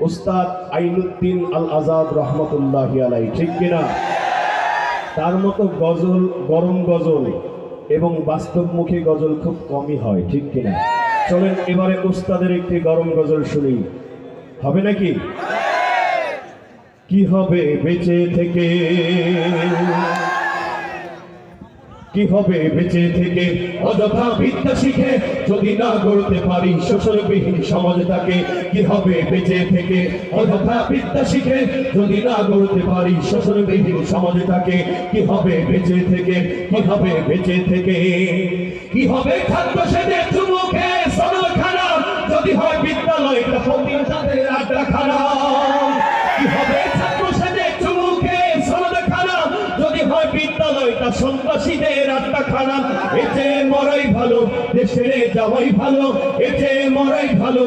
উস্তাদ আইনুদ্দিন আল আজাদ রহমতুল্লাহ আলাই ঠিক কিনা? তার মতো গজল, গরম গজল এবং বাস্তবমুখী গজল খুব কমই হয়, ঠিক কিনা? চলেন, এবারে উস্তাদের একটি গরম গজল শুনি। হবে নাকি? কি হবে বেঁচে থেকে? কি হবে বেঁচে থেকে? অযথা বিদ্যা শিখে যদি না গড়তে পারি শোষণবিহীন সমাজটাকে কি হবে বেঁচে থেকে? অযথা বিদ্যা শিখে যদি না গড়তে পারি শোষণবিহীন সমাজটাকে কি হবে বেঁচে থেকে? কি হবে বেঁচে থেকে? কি হবে খাদ্য সেদের চুমুখে সরল সন্ত্রাসীদের আড্ডা খানা এতে মরাই ভালো, দেশে যাওয়াই ভালো, এতে মরাই ভালো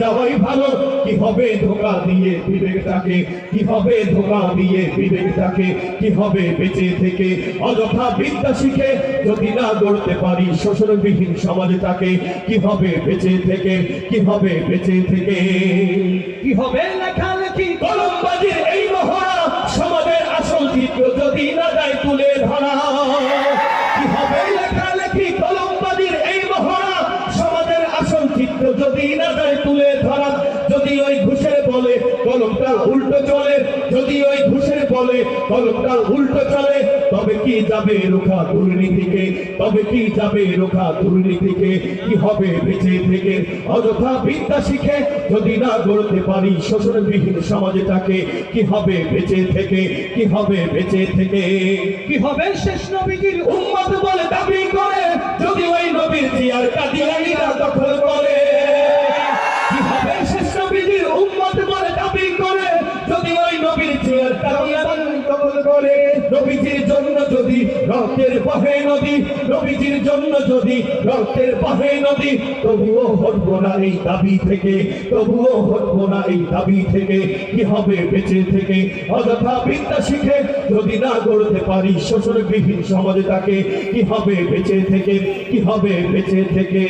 যাওয়াই ভালো। কি হবে ধোকা দিয়ে বিবেকটাকে, কি হবে ধোকা দিয়ে বিবেকটাকে, কি হবে বেঁচে থেকে? অযথা বিদ্যা শিখে যদি না গড়তে পারি শোষণবিহীন সমাজটাকে, কি হবে বেঁচে থেকে? কি হবে বেঁচে থেকে? কি হবে লেখালেখি উল্টো চলে, যদি ওই ঘুষের বলে কলমটা উল্টো চলে, তবে কি যাবে রোখা দুর্নীতিকে? তবে কি যাবে রোখা দুর্নীতিকে? কি হবে বেঁচে থেকে? অযথা বিদ্যা শিখে, যদি না গড়তে পারি শোষণবিহীন কি হবে বেঁচে থেকে? কি হবে বেঁচে থেকে? কি হবে শেষ নবীজির উম্মত করে নবীজির জন্য যদি রক্তের বহে নদী, নবীজির জন্য যদি রক্তের বহে নদী, তবুও হটবো না এই দাবি থেকে, তবুও হটবো না এই দাবি থেকে, কি হবে বেঁচে থেকে? অযথা বিদ্যা শিখে যদি না গড়তে পারি শোষণবিহীন সমাজটাকে, কি হবে বেঁচে থেকে? কি হবে বেঁচে থেকে?